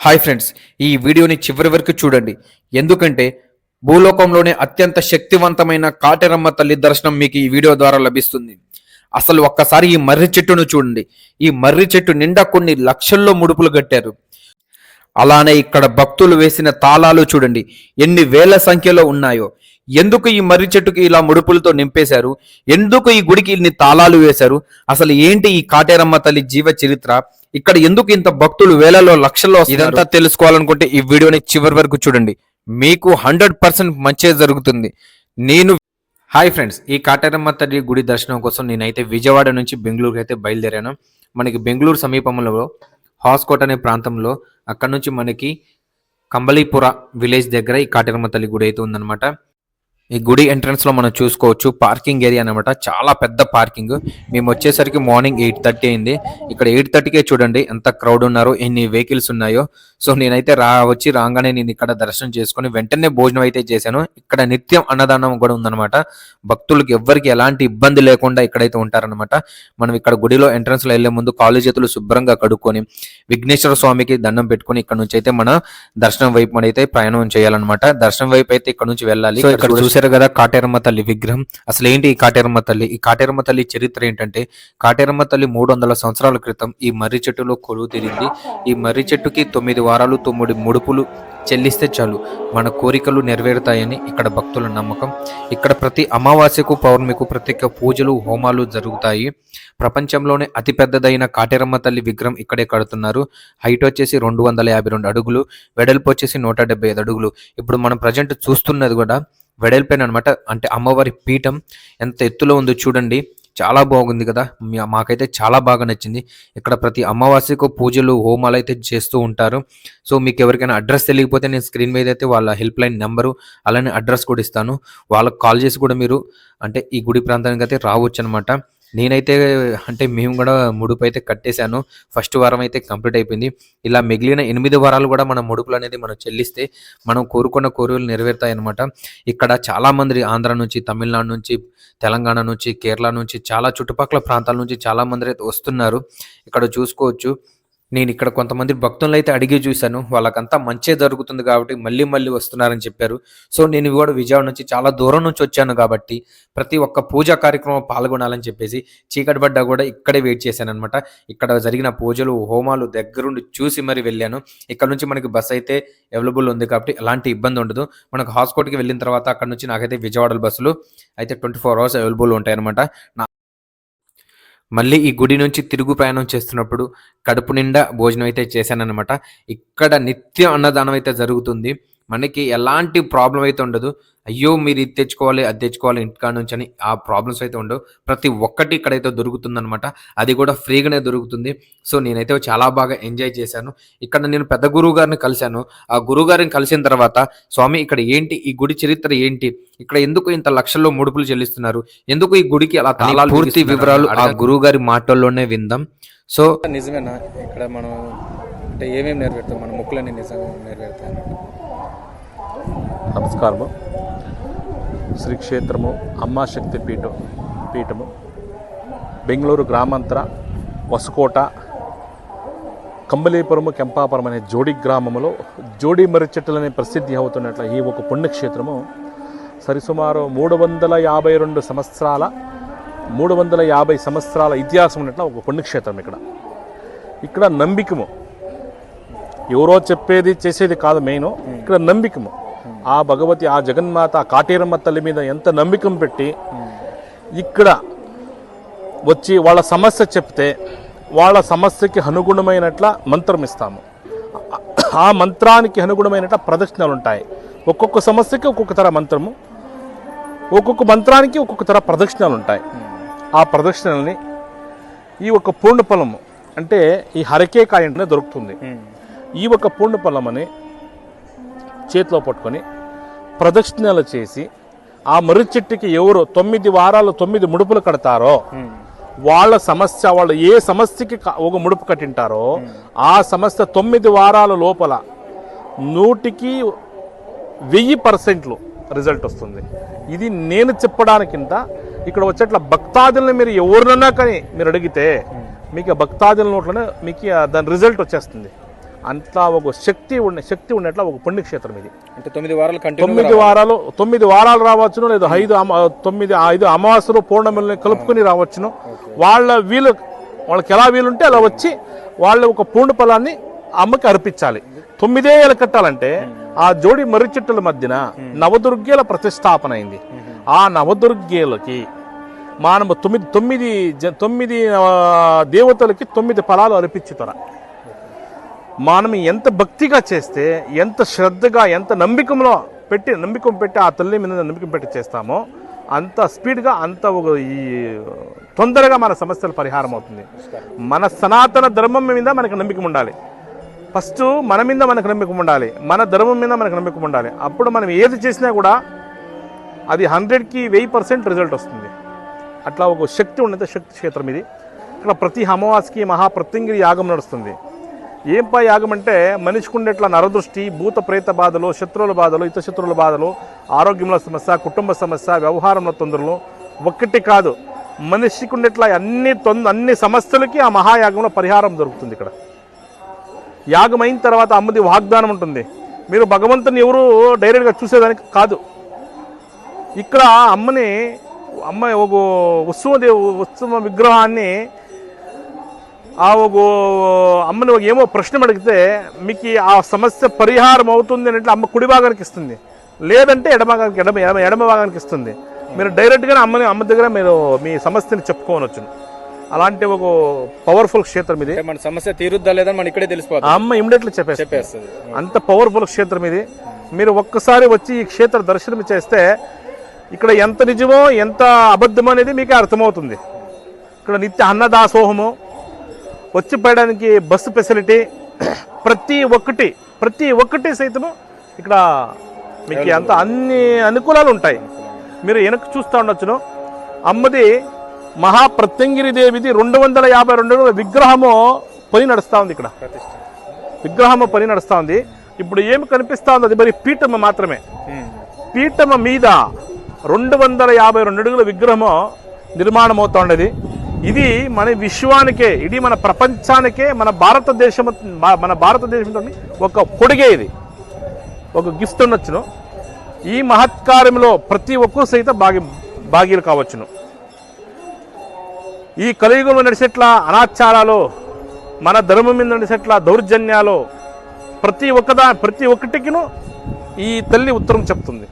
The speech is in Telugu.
హాయ్ ఫ్రెండ్స్ ఈ వీడియోని చివరి వరకు చూడండి. ఎందుకంటే భూలోకంలోనే అత్యంత శక్తివంతమైన కాటెరమ్మ తల్లి దర్శనం మీకు ఈ వీడియో ద్వారా లభిస్తుంది. అసలు ఒక్కసారి ఈ మర్రి చెట్టును చూడండి. ఈ మర్రి చెట్టు నిండా కొన్ని లక్షల్లో ముడుపులు కట్టారు. అలానే ఇక్కడ భక్తులు వేసిన తాళాలు చూడండి. ఎన్ని వేల సంఖ్యలో ఉన్నాయో. ఎందుకు ఈ మర్రి చెట్టుకి ఇలా ముడుపులతో నింపేశారు? ఎందుకు ఈ గుడికి ఇన్ని తాళాలు వేశారు? అసలు ఏంటి ఈ కాటేరమ్మ తల్లి జీవ చరిత్ర? ఇక్కడ ఎందుకు ఇంత భక్తులు వేలలో లక్షల్లో ఇదంతా తెలుసుకోవాలనుకుంటే ఈ వీడియోని చివరి వరకు చూడండి. మీకు హండ్రెడ్ పర్సెంట్ మంచి జరుగుతుంది. నేను హాయ్ ఫ్రెండ్స్ ఈ కాటేరమ్మ తల్లి గుడి దర్శనం కోసం నేనైతే విజయవాడ నుంచి బెంగళూరుకి అయితే బయలుదేరాను. మనకి బెంగళూరు సమీపంలో హాస్కోట్ అనే ప్రాంతంలో అక్కడ నుంచి మనకి కంబళీపుర విలేజ్ దగ్గర ఈ కాటేరమ్మ తల్లి గుడి అయితే ఉందన్నమాట. ఈ గుడి ఎంట్రన్స్లో మనం చూసుకోవచ్చు. పార్కింగ్ ఏరియా అన్నమాట. చాలా పెద్ద పార్కింగ్. మేము వచ్చేసరికి మార్నింగ్ ఎయిట్ థర్టీ అయింది. ఇక్కడ ఎయిట్ థర్టీకే చూడండి ఎంత క్రౌడ్ ఉన్నారో ఎన్ని వెహికల్స్ ఉన్నాయో. సో నేనైతే రా వచ్చి రాగానే నేను ఇక్కడ దర్శనం చేసుకుని వెంటనే భోజనం అయితే చేశాను. ఇక్కడ నిత్యం అన్నదానం కూడా ఉందన్నమాట. భక్తులకు ఎవ్వరికి ఎలాంటి ఇబ్బంది లేకుండా ఇక్కడైతే ఉంటారన్నమాట. మనం ఇక్కడ గుడిలో ఎంట్రన్స్లో వెళ్ళే ముందు కాలు చేతులు శుభ్రంగా కడుక్కొని విఘ్నేశ్వర స్వామికి దండం పెట్టుకొని ఇక్కడ నుంచి అయితే మన దర్శనం వైపు అయితే ప్రయాణం చేయాలన్నమాట. దర్శనం వైపు అయితే ఇక్కడ నుంచి వెళ్ళాలి. ఇక్కడ చూసారు కదా కాటేరమ్మ తల్లి విగ్రహం. అసలు ఏంటి ఈ కాటేరమ్మ తల్లి? ఈ కాటేరమ్మ తల్లి చరిత్ర ఏంటంటే కాటేరమ్మ తల్లి మూడు వందల సంవత్సరాల క్రితం ఈ మర్రి చెట్టులో కొలువు తిరిగింది. ఈ మర్రి చెట్టుకి తొమ్మిది వారాలు తొమ్మిది ముడుపులు చెల్లిస్తే చాలు. మన కోరికలు నెరవేరుతాయని ఇక్కడ భక్తుల నమ్మకం. ఇక్కడ ప్రతి అమావాస్యకు పౌర్ణమికు ప్రత్యేక పూజలు హోమాలు జరుగుతాయి. ప్రపంచంలోనే అతిపెద్దదైన కాటేరమ్మ తల్లి విగ్రహం ఇక్కడే కడుతున్నారు. హైట్ వచ్చేసి రెండు వందల యాభై రెండు అడుగులు వెడల్పు వచ్చేసి నూట డెబ్బై ఐదు అడుగులు. ఇప్పుడు మనం ప్రజెంట్ చూస్తున్నది కూడా వెడల్పైన అనమాట అంటే అమ్మవారి పీఠం ఎంత ఎత్తులో ఉందో చూడండి. చాలా బాగుంది కదా. మాకైతే చాలా బాగా నచ్చింది. ఇక్కడ ప్రతి అమావాస్యకు పూజలు హోమాలు అయితే చేస్తూ ఉంటారు. సో మీకు ఎవరికైనా అడ్రస్ తెలియకపోతే నేను స్క్రీన్ మీద అయితే వాళ్ళ హెల్ప్ లైన్ నెంబరు అలానే అడ్రస్ కూడా ఇస్తాను. వాళ్ళకి కాల్ చేసి కూడా మీరు అంటే ఈ గుడి ప్రాంతానికి అయితే రావచ్చు అనమాట నేనైతే అంటే మేము కూడా ముడుపు అయితే కట్టేశాను. ఫస్ట్ వారం అయితే కంప్లీట్ అయిపోయింది. ఇలా మిగిలిన ఎనిమిది వారాలు కూడా మన ముడుపులు అనేది మనం చెల్లిస్తే మనం కోరుకున్న కోరికలు నెరవేరుతాయన్నమాట. ఇక్కడ చాలా మంది ఆంధ్ర నుంచి తమిళనాడు నుంచి తెలంగాణ నుంచి కేరళ నుంచి చాలా చుట్టుపక్కల ప్రాంతాల నుంచి చాలా మంది అయితే వస్తున్నారు. ఇక్కడ చూసుకోవచ్చు. నేను ఇక్కడ కొంతమంది భక్తులను అయితే అడిగి చూశాను. వాళ్ళకంతా మంచే జరుగుతుంది కాబట్టి మళ్ళీ మళ్ళీ వస్తున్నారని చెప్పారు. సో నేను కూడా విజయవాడ నుంచి చాలా దూరం నుంచి వచ్చాను కాబట్టి ప్రతి ఒక్క పూజా కార్యక్రమం పాల్గొనాలని చెప్పేసి చీకటి పడ్డా కూడా ఇక్కడే వెయిట్ చేశాను అనమాట ఇక్కడ జరిగిన పూజలు హోమాలు దగ్గరుండి చూసి మరి వెళ్ళాను. ఇక్కడ నుంచి మనకి బస్ అయితే అవైలబుల్ ఉంది కాబట్టి ఎలాంటి ఇబ్బంది ఉండదు. మనకు హాస్కోట్కి వెళ్ళిన తర్వాత అక్కడ నుంచి నాకైతే విజయవాడ బస్సులు అయితే ట్వంటీ ఫోర్ అవర్స్ అవైలబుల్ ఉంటాయి అనమాట మళ్ళీ ఈ గుడి నుంచి తిరుగు ప్రయాణం చేస్తున్నప్పుడు కడుపు నిండా భోజనం అయితే చేశానన్నమాట. ఇక్కడ నిత్యం అన్నదానం అయితే జరుగుతుంది. మనకి ఎలాంటి ప్రాబ్లం అయితే ఉండదు. అయ్యో మీరు ఇది తెచ్చుకోవాలి అది తెచ్చుకోవాలి ఇంటికాడ నుంచి అని ఆ ప్రాబ్లమ్స్ అయితే ఉండవు. ప్రతి ఒక్కటి ఇక్కడైతే దొరుకుతుంది అనమాట అది కూడా ఫ్రీగానే దొరుకుతుంది. సో నేనైతే చాలా బాగా ఎంజాయ్ చేశాను. ఇక్కడ నేను పెద్ద గురువు గారిని కలిశాను. ఆ గురువు గారిని కలిసిన తర్వాత స్వామి ఇక్కడ ఏంటి? ఈ గుడి చరిత్ర ఏంటి? ఇక్కడ ఎందుకు ఇంత లక్షల్లో ముడుపులు చెల్లిస్తున్నారు? ఎందుకు ఈ గుడికి అలా తాళాలు పూర్తి వివరాలు ఆ గురువు గారి మాటల్లోనే విందాం. సో నిజమేనా? ఇక్కడ మనం అంటే ఏమేమి నెరవేరుతాం? మన మొక్కులన్నీ నిజంగా నెరవేరుతాయి నమస్కారము. శ్రీ క్షేత్రము అమ్మాశక్తి పీఠం పీఠము. బెంగళూరు గ్రామాంతర వసుకోట కంబలీపురము కెంపాపురం అనే జోడి గ్రామములో జోడి మర్రి చెట్టులనే ప్రసిద్ధి అవుతున్నట్ల ఈ ఒక పుణ్యక్షేత్రము. సరిసుమారు మూడు వందల యాభై రెండు సంవత్సరాల మూడు వందల యాభై సంవత్సరాల ఇతిహాసం ఉన్నట్ల ఒక పుణ్యక్షేత్రం ఇక్కడ. ఇక్కడ నంబికము. ఎవరో చెప్పేది చేసేది కాదు మెయిన్. ఇక్కడ నంబికము. ఆ భగవతి ఆ జగన్మాత ఆ కాటేరమ్మ తల్లి మీద ఎంత నమ్మికం పెట్టి ఇక్కడ వచ్చి వాళ్ళ సమస్య చెప్తే వాళ్ళ సమస్యకి అనుగుణమైనట్ల మంత్రం ఇస్తాము. ఆ మంత్రానికి అనుగుణమైనట్ల ప్రదక్షిణలు ఉంటాయి ఒక్కొక్క సమస్యకి ఒక్కొక్క తర మంత్రము ఒక్కొక్క మంత్రానికి ఒక్కొక్క తర ప్రదక్షిణలు ఉంటాయి ఆ ప్రదక్షిణల్ని ఈ ఒక పూర్ణ ఫలము అంటే ఈ హరకే కాయ అంటే దొరుకుతుంది ఈ ఒక పూర్ణ ఫలమని చేతిలో పట్టుకొని ప్రదక్షిణలు చేసి ఆ మర్రి చెట్టుకి ఎవరు తొమ్మిది వారాలు తొమ్మిది ముడుపులు కడతారో వాళ్ళ సమస్య వాళ్ళు ఏ సమస్యకి ఒక ముడుపు కట్టింటారో ఆ సమస్య తొమ్మిది వారాల లోపల నూటికి వెయ్యి పర్సెంట్లు రిజల్ట్ వస్తుంది. ఇది నేను చెప్పడానికింత ఇక్కడ వచ్చేట్ల భక్తాదులను మీరు ఎవరినన్నా కానీ మీరు అడిగితే మీకు భక్తాదుల నోట్లోనే మీకు దాని రిజల్ట్ వచ్చేస్తుంది. అంతా ఒక శక్తి ఉండే శక్తి ఉండేట్లా ఒక పుణ్యక్షేత్రం ఇది. అంటే తొమ్మిది వారాలు తొమ్మిది వారాలు తొమ్మిది వారాలు రావచ్చును లేదా ఐదు తొమ్మిది ఐదు అమావాస్యలు పౌర్ణమిని కలుపుకొని రావచ్చును. వాళ్ళ వీలు వాళ్ళకి ఎలా వీలుంటే అలా వచ్చి వాళ్ళ ఒక పూర్ణ ఫలాన్ని అమ్మకి అర్పించాలి. తొమ్మిదే ఏళ్ళు కట్టాలంటే ఆ జోడి మర్రి చెట్టుల మధ్యన నవదుర్గేల ప్రతిష్టాపన అయింది. ఆ నవదుర్గేలకి మనము తొమ్మిది తొమ్మిది జ- తొమ్మిది దేవతలకి తొమ్మిది ఫలాలు అర్పించుతారా. మనం ఎంత భక్తిగా చేస్తే ఎంత శ్రద్ధగా ఎంత నమ్మికంలో పెట్టి నమ్మికం పెట్టి ఆ తల్లి మీద నమ్మికం పెట్టి చేస్తామో అంత స్పీడ్గా అంత ఒక ఈ తొందరగా మన సమస్యల పరిహారం అవుతుంది. మన సనాతన ధర్మం మీద మనకు నమ్మికం ఉండాలి. ఫస్ట్ మన మీద మనకు నమ్మకం ఉండాలి. మన ధర్మం మీద మనకు నమ్మకం ఉండాలి. అప్పుడు మనం ఏది చేసినా కూడా అది హండ్రెడ్కి వెయ్యి పర్సెంట్ రిజల్ట్ వస్తుంది. అట్లా ఒక శక్తి ఉన్నది శక్తి క్షేత్రం ఇది. ఇక్కడ ప్రతి అమావాస్యకి మహాప్రత్యంగిరి యాగం నడుస్తుంది. ఏం పా యాగం అంటే మనిషికి ఉండేట్ల నరదృష్టి భూత ప్రేత బాధలు శత్రువుల బాధలు ఇతర శత్రువుల బాధలు ఆరోగ్యంలో సమస్య కుటుంబ సమస్య వ్యవహారంలో తొందరలు. ఒక్కటి కాదు మనిషికి ఉండేట్ల అన్ని తొంద అన్ని సమస్యలకి ఆ మహాయాగంలో పరిహారం దొరుకుతుంది ఇక్కడ. యాగం అయిన తర్వాత అమ్మది వాగ్దానం ఉంటుంది. మీరు భగవంతుని ఎవరు డైరెక్ట్గా చూసేదానికి కాదు. ఇక్కడ అమ్మని అమ్మ ఒక ఉత్సవ ఉత్సవ విగ్రహాన్ని ఆ ఒక అమ్మని ఒక ఏమో ప్రశ్న అడిగితే మీకు ఆ సమస్య పరిహారం అవుతుంది అంటే అమ్మ కుడి భాగానికి ఇస్తుంది. లేదంటే ఎడమ భాగానికి ఎడమ ఎడమ ఎడమ భాగానికి ఇస్తుంది. మీరు డైరెక్ట్గానే అమ్మని అమ్మ దగ్గర మీరు మీ సమస్యని చెప్పుకోవచ్చు. అలాంటి ఒక పవర్ఫుల్ క్షేత్రం ఇది. మన సమస్య తీరుద్దా లేదని మన ఇక్కడే తెలిసిపోతుంది అమ్మ ఇమ్మీడియట్లీ చెప్పేస్తుంది. చెప్పేస్తుంది. అంత పవర్ఫుల్ క్షేత్రం ఇది. మీరు ఒక్కసారి వచ్చి ఈ క్షేత్ర దర్శనం చేస్తే ఇక్కడ ఎంత నిజమో ఎంత అబద్ధమో అనేది మీకు అర్థమవుతుంది. ఇక్కడ నిత్య అన్నదాసోహము వచ్చి పోయడానికి బస్సు ఫెసిలిటీ ప్రతి ఒక్కటి ప్రతి ఒక్కటి సైతము ఇక్కడ మీకు అంత అన్ని అనుకూలాలు ఉంటాయి. మీరు వెనక్కి చూస్తూ ఉండొచ్చును. అమ్మది మహాప్రత్యంగిరి దేవిది రెండు వందల యాభై రెండు విగ్రహము పని నడుస్తూ ఉంది ఇక్కడ. విగ్రహము పని నడుస్తూ ఉంది. ఇప్పుడు ఏమి కనిపిస్తూ ఉంది? అది మరి పీఠమ మాత్రమే. పీఠము పీఠమ మీద రెండు వందల యాభై రెండు అడుగుల విగ్రహము నిర్మాణం అవుతా ఉండేది. ఇది మన విశ్వానికే ఇది మన ప్రపంచానికే మన భారతదేశం మన భారతదేశంలో ఒక కొడుగే ఇది. ఒక గిఫ్ట్ ఉండొచ్చును. ఈ మహత్కార్యంలో ప్రతి ఒక్కరు సైతం భాగి భాగీలు కావచ్చును. ఈ కలియుగంలో నడిచేట్ల అనాచారాలు మన ధర్మం మీద నడిచేట్ల దౌర్జన్యాలు ప్రతి ఒక్కదా ప్రతి ఒక్కటికిను ఈ తల్లి ఉత్తరం చెప్తుంది.